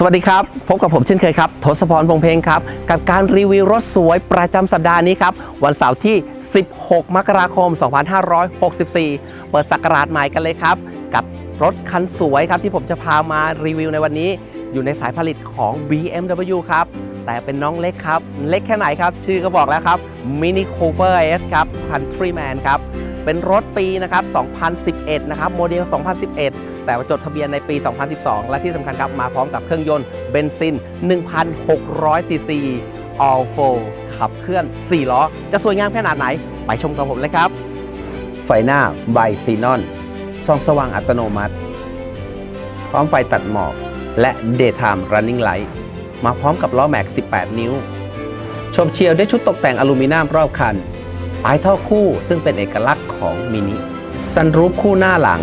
สวัสดีครับ พบกับผมเช่นเคยครับทศพรพงเพงครับ กับการรีวิวรถสวยประจำสัปดาห์นี้ครับ วันเสาร์ที่ 16 มกราคม 2564 เปิดสักราชใหม่กันเลยครับ กับรถคันสวยครับที่ผมจะพามารีวิวในวันนี้ อยู่ในสายผลิตของ BMW ครับ แต่เป็นน้องเล็กครับ เล็กแค่ไหนครับ ชื่อก็บอกแล้วครับ Mini Cooper S ครับ Countryman ครับ เป็นรถปีนะครับ 2011 นะครับ โมเดล 2011 แต่ว่าจดทะเบียนในปี 2012 และที่สำคัญครับ มาพร้อมกับเครื่องยนต์เบนซิน 1,600ซีซี All 4ขับเคลื่อน 4 ล้อ จะสวยงามขนาดไหน ไปชมกับผมเลยครับ ไฟหน้าไบซีนอนส่องสว่างอัตโนมัติ พร้อมไฟตัดหมอก และ Daytime Running Light มาพร้อมกับล้อแม็ก 18 นิ้ว ชมเชียวด้วยชุดตกแต่งอลูมิเนียมรอบคันปลายท่อคู่ซึ่งเป็นเอกลักษณ์ของมินิซันรูฟคู่หน้าหลัง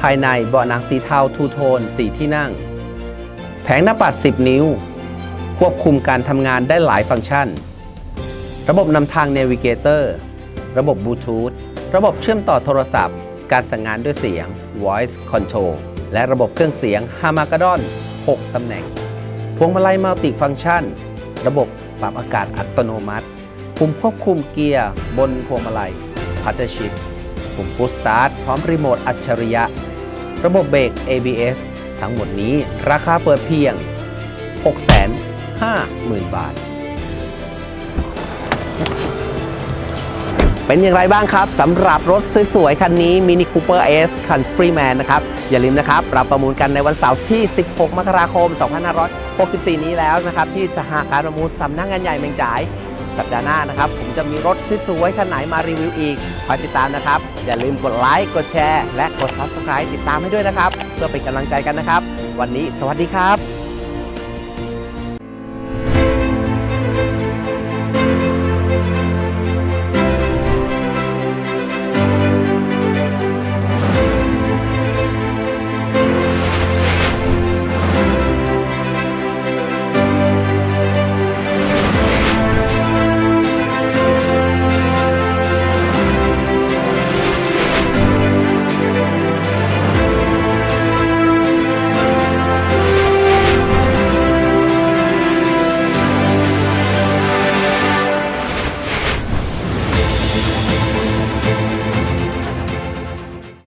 ภายในเบาะหนังสีเทาทูโทนสีที่นั่ง แผงหน้าปัด 10 นิ้ว ควบคุมการทำงานได้หลายฟังก์ชัน ระบบนำทาง Navigator ระบบบลูทูธ ระบบเชื่อมต่อโทรศัพท์ การสั่งงานด้วยเสียง Voice Control และระบบเครื่องเสียง h a m a g a d o n 6 ตำแหน่ง วงมาลัยมัลติฟังก์ชัน ระบบปรับอากาศอัตโนมัติ ปุ่มควบคุมเกียร์บนพวงมาลัยพัตเตอร์ชิพปุ่มพุชสตาร์ทพร้อมรีโมทอัจฉริยะ ระบบเบรก ABS ทั้งหมดนี้ราคาเปิดเพียง 650,000 บาท เป็นอย่างไรบ้างครับสำหรับรถสวยๆ คันนี้ Mini Cooper S Countryman นะครับ อย่าลืมนะครับเราประมูลกันในวันเสาร์ที่ 16 มกราคม 2564 นี้แล้วนะครับ ที่สหการประมูลสำนักงานใหญ่เมืองจ่ายสัปดาห์หน้านะครับ ผมจะมีรถสวยๆคันไหนมารีวิวอีกคอยติดตามนะครับ อย่าลืมกดไลค์กดแชร์ และกด Subscribe ติดตามให้ด้วยนะครับ เพื่อเป็นกำลังใจกันนะครับ วันนี้สวัสดีครับ